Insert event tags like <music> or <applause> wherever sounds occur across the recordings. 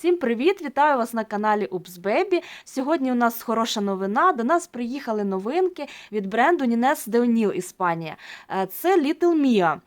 Всім привіт! Вітаю вас на каналі Baby. Сьогодні у нас хороша новина. До нас приїхали новинки від бренду Nines Деоніл Іспанія. Е, Це Little Mia.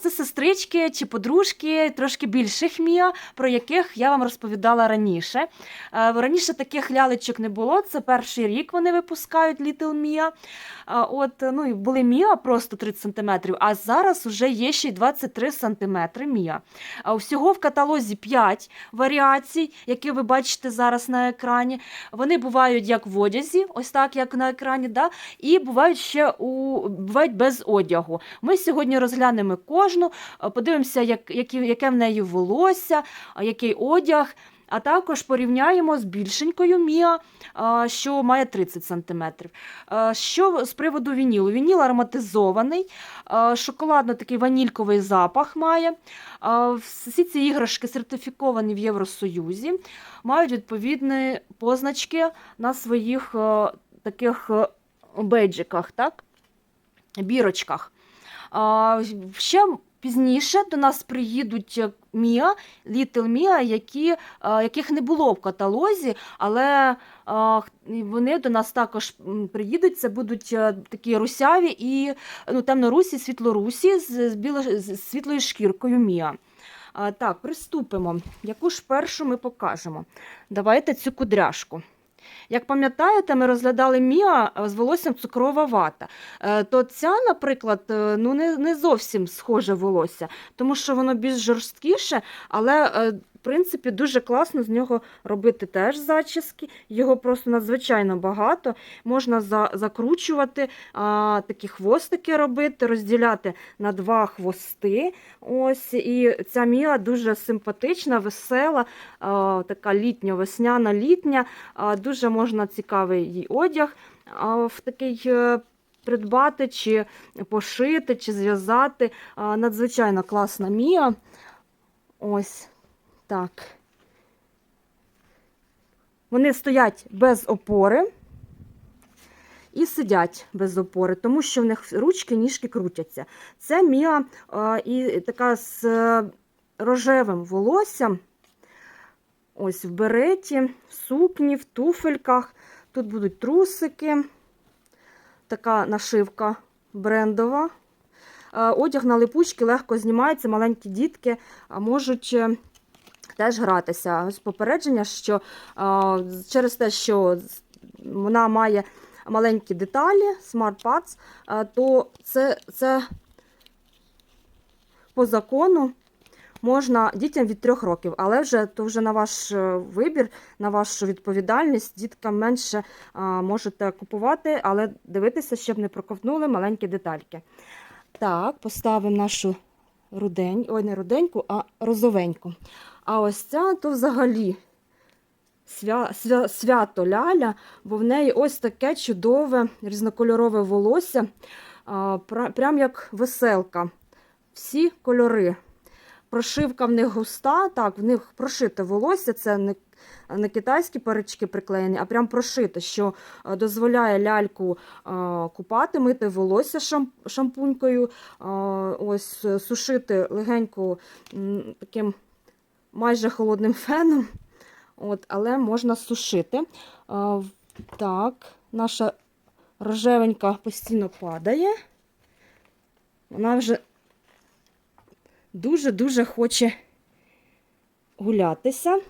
Це сестрички чи подружки трошки більших Мія, про яких я вам розповідала раніше. Е, Раніше таких лялечок не було. Це перший рік вони випускають Little Mia. От, ну, і були Мія просто 30 см, а зараз вже є ще й 23 см Мія. Всього в каталозі 5 варіацій, які ви бачите зараз на екрані. Вони бувають як в одязі, ось так, як на екрані, да? і бувають ще у бувають без одягу. Ми сьогодні розглянемо кожну, е, подивимося, як, яке в неї волосся, який одяг. А також порівняємо з більшенькою Міа, що має 30 см. Що з приводу вінілу? Вініл ароматизований, а, шоколадно такий ванільковий запах має. Всі ці іграшки сертифіковані в Євросоюзі, мають відповідні позначки на своїх е, таких е, бейджиках, так? бірочках. Ще пізніше до нас приїдуть е, Little Міа, які, е, яких не було в каталозі, але вони до нас також приїдуть. Це будуть е, такі русяві і ну, темнорусі, світлорусі з, біло, з світлою шкіркою Міа. А, Так, приступимо. Яку ж першу ми покажемо? Давайте цю кудряшку. Як пам'ятаєте, ми розглядали Міа е, з волоссям цукрова вата. Е, То ця, наприклад, е, ну не, не зовсім схоже волосся, тому що воно більш жорсткіше, але в принципі дуже класно з нього робити теж зачіски. Його просто надзвичайно багато. Можна за, закручувати, а, такі хвостики робити, розділяти на два хвости. Ось, і ця Міа дуже симпатична, весела, а, така літньо-весняна літня. А, Дуже можна цікавий їй одяг а, в такий. е, Придбати, чи пошити, чи зв'язати. Надзвичайно класна Мія. Ось так. Вони стоять без опори і сидять без опори, тому що в них ручки, ніжки крутяться. Це Мія а, і така з е, рожевим волоссям. Ось в береті, в сукні, в туфельках. Тут будуть трусики, така нашивка брендова. Е, Одяг на липучки легко знімається, маленькі дітки можуть е, теж гратися. Попередження, що через те, що вона має маленькі деталі, Smart Parts, то це, це по закону можна дітям від трьох років, але вже то вже на ваш е, вибір, на вашу відповідальність. Діткам менше а, можете купувати, але дивитися, щоб не проковтнули маленькі детальки. Так, поставимо нашу рудень, ой, не руденьку, а розовеньку. А ось ця то взагалі свя, свя, свято ляля, бо в неї ось таке чудове різнокольорове волосся, а, прям як веселка. Всі кольори. Прошивка в них густа, так, в них прошите волосся, це не, не китайські парички приклеєні, а прям прошите, що е, дозволяє ляльку е, купати, мити волосся шам, шампунькою, е, ось сушити легенько таким майже холодним феном. От, але можна сушити. Е, так, наша рожевенька постійно падає. Вона вже дуже-дуже хоче гулятися.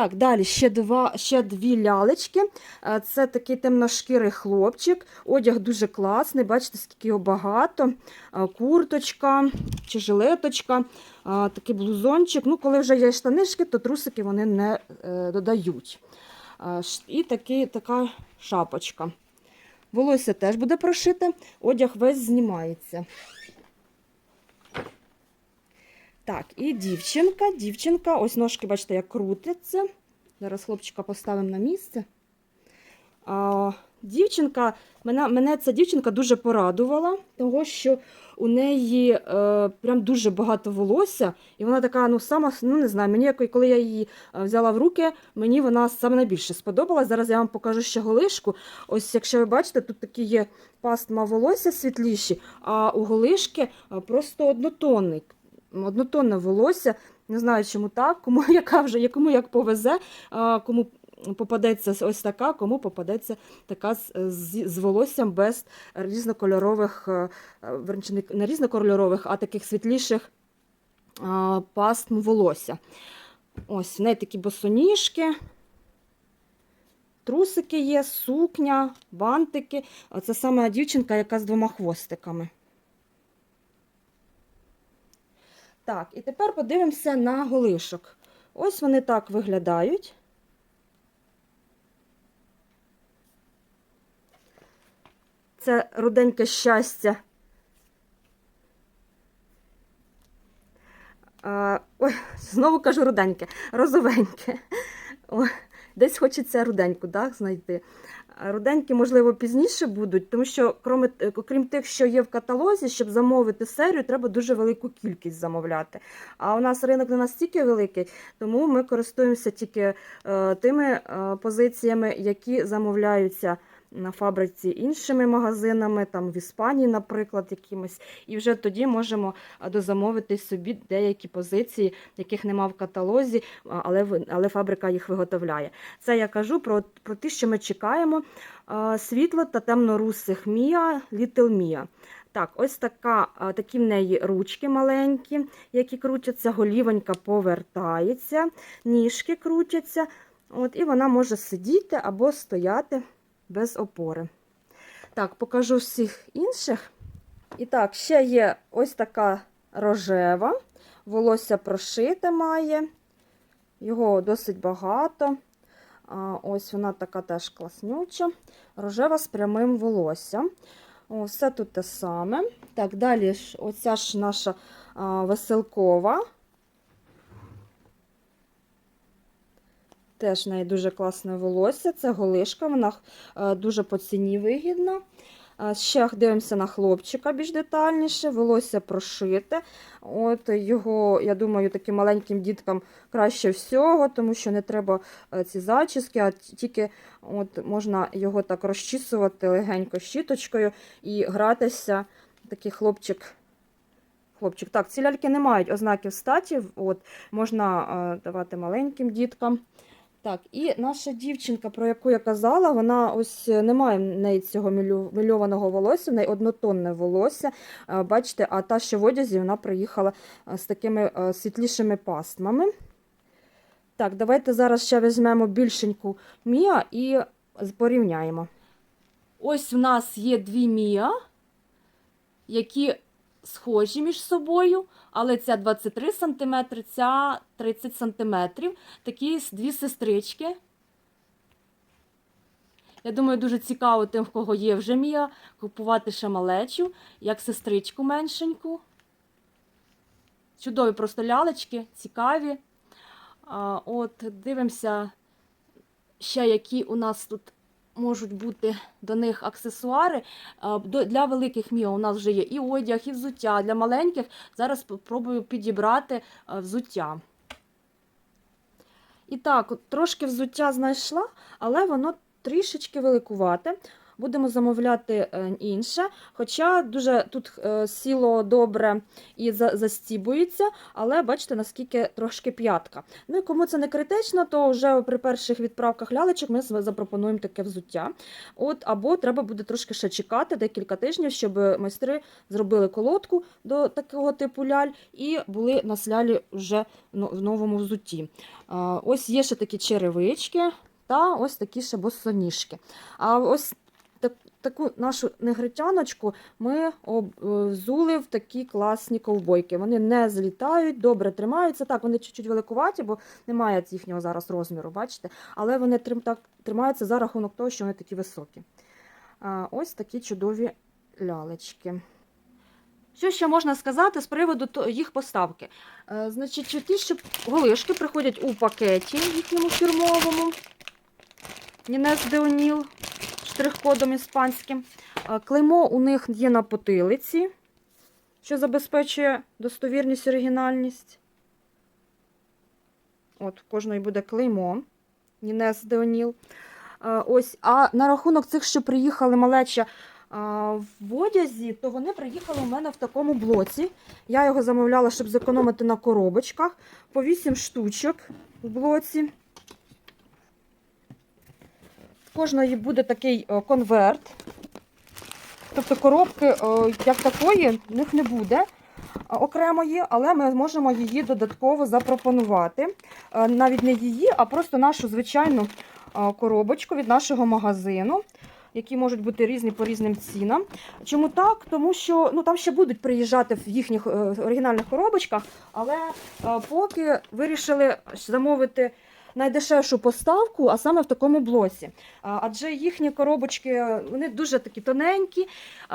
Так, далі ще, два, ще дві лялечки. Е, Це такий темношкірий хлопчик. Одяг дуже класний, бачите, скільки його багато. Е, Курточка чи жилеточка, е, такий блузончик. Ну, коли вже є штанишки, то трусики вони не додають. І такий, така шапочка. Волосся теж буде прошите, одяг весь знімається. Так, і дівчинка. Дівчинка, ось ножки, бачите, як крутяться. Зараз хлопчика поставимо на місце. А, дівчинка, мене, мене ця дівчинка дуже порадувала, того що у неї е, прям дуже багато волосся, і вона така, ну, сама, ну не знаю, мені, коли я її е, взяла в руки, мені вона саме найбільше сподобалась. Зараз я вам покажу ще голишку. Ось, якщо ви бачите, тут такі є пастма волосся світліші, а у голишки е, просто однотонний однотонне волосся, Не знаю, чому так, кому <laughs> яка вже, кому як повезе, кому попадеться ось така, кому попадеться така з, з, з волоссям без різнокольорових, е, е, верніше, не- різнокольорових, а таких світліших пастм волосся. Ось, в неї такі босоніжки, трусики є, сукня, бантики. Це саме дівчинка, яка з двома хвостиками. Так, і тепер подивимося на голишок. Ось вони так виглядають. Це руденьке щастя. Ой, знову кажу руденьке, розовеньке. Десь хочеться руденьку да, знайти. Руденькі, можливо, пізніше будуть, тому що, крім, крім тих, що є в каталозі, щоб замовити серію, треба дуже велику кількість замовляти. А у нас ринок не настільки великий, тому ми користуємося тільки е, тими е, позиціями, які замовляються на фабриці іншими магазинами, там в Іспанії, наприклад, якимось. І вже тоді можемо дозамовити собі деякі позиції, яких нема в каталозі, але, але фабрика їх виготовляє. Це я кажу про, про те, що ми чекаємо. Світло та темно-русих Мія, Little Mia. Так, ось така, такі в неї ручки маленькі, які крутяться, голівонька повертається, ніжки крутяться. От, і вона може сидіти або стояти без опори. Так, покажу всіх інших. І так, ще є ось така рожева, волосся прошите має, його досить багато. Ось вона така теж класнюча, рожева з прямим волоссям. О, все тут те саме. Так, далі ж оця ж наша веселкова. Теж в неї дуже класне волосся. Це голишка, вона е, дуже по ціні вигідна. Е, Ще дивимося на хлопчика більш детальніше, волосся прошите. От Його, я думаю, таким маленьким діткам краще всього, тому що не треба е, ці зачіски, а тільки от, можна його так розчісувати легенько щіточкою і гратися. Такий хлопчик. Хлопчик. Так, ці ляльки не мають ознаків статі, от, можна давати маленьким діткам. Так, і наша дівчинка, про яку я казала, вона ось е, немає в неї цього мільованого волосся, в неї однотонне волосся. Е, Бачите, а та, що в одязі, вона приїхала е, з такими світлішими пастмами. Так, давайте зараз ще візьмемо більшеньку Мія і порівняємо. Ось в нас є дві Мія, які схожі між собою, але ця 23 см, ця 30 см. Такі дві сестрички. Я думаю, дуже цікаво тим, в кого є вже Мія, купувати ще малечу, як сестричку меншеньку. Чудові просто лялечки, цікаві. От, дивимося ще, які у нас тут можуть бути до них аксесуари. Для великих Міо у нас вже є і одяг, і взуття. Для маленьких зараз спробую підібрати взуття. І так, трошки взуття знайшла, але воно трішечки великувате. Будемо замовляти е, інше. Хоча дуже тут е, сіло добре і за- застібується, але бачите, наскільки трошки п'ятка. Ну і кому це не критично, то вже при перших відправках лялечок ми запропонуємо таке взуття. От, або треба буде трошки ще чекати декілька тижнів, щоб майстри зробили колодку до такого типу ляль і були на слялі вже в новому взутті. Ось є ще такі черевички та ось такі ще босоніжки. А ось таку нашу негритяночку ми об- е, в такі класні ковбойки. Вони не злітають, добре тримаються. Так, вони чуть-чуть великуваті, бо немає їхнього зараз розміру, бачите? Але вони так, тримаються за рахунок того, що вони такі високі. Ось такі чудові лялечки. Що ще можна сказати з приводу їх поставки? Е, значить, ті, що голишки приходять у пакеті їхньому фірмовому. Нінес Деоніл штрих-кодом іспанським. Е, Клеймо у них є на потилиці, що забезпечує достовірність і оригінальність. От, в кожної буде клеймо. Нінес Деоніл. Е, Ось, а на рахунок цих, що приїхали малеча в одязі, то вони приїхали у мене в такому блоці. Я його замовляла, щоб зекономити на коробочках. По 8 штучок в блоці. В кожної буде такий е, конверт. Тобто коробки е, як такої в них не буде окремої, але ми можемо її додатково запропонувати. Е, Навіть не її, а просто нашу звичайну е, коробочку від нашого магазину, які можуть бути різні по різним цінам. Чому так? Тому що ну, там ще будуть приїжджати в їхніх е, оригінальних коробочках, але е, поки вирішили замовити найдешевшу поставку, а саме в такому блосі. Адже їхні коробочки вони дуже такі тоненькі.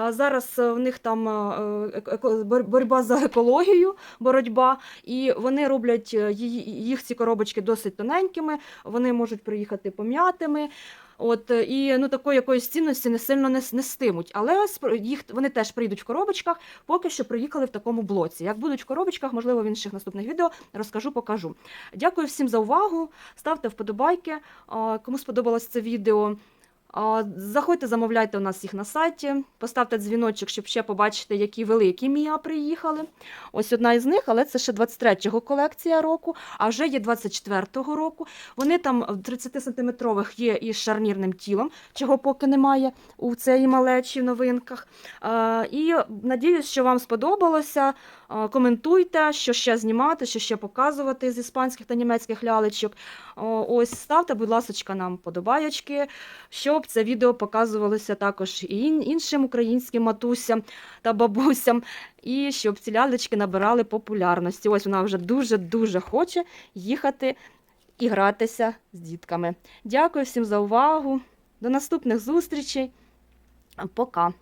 Зараз е, в них там е, боротьба за екологію, боротьба, і вони роблять е, їх ці коробочки досить тоненькими, вони можуть приїхати пом'ятими. От е, і ну такої якоїсь цінності не сильно не нестимуть. Але їх вони теж прийдуть в коробочках. Поки що приїхали в такому блоці. Як будуть в коробочках, можливо, в інших наступних відео розкажу, покажу. Дякую всім за увагу. Ставте вподобайки, кому сподобалось це відео. Заходьте, замовляйте у нас їх на сайті, поставте дзвіночок, щоб ще побачити, які великі мія приїхали. Ось одна із них, але це ще 23-го колекція року, а вже є 24-го року. Вони там 30-сантиметрових є із шарнірним тілом, чого поки немає у цій малечі новинках. І надіюсь, що вам сподобалося. Коментуйте, що ще знімати, що ще показувати з іспанських та німецьких лялечок. Ось ставте, будь ласка, нам подобаєчки, щоб це відео показувалося також і іншим українським матусям та бабусям, і щоб ці лялечки набирали популярності. Ось вона вже дуже-дуже хоче їхати і гратися з дітками. Дякую всім за увагу. До наступних зустрічей. Пока.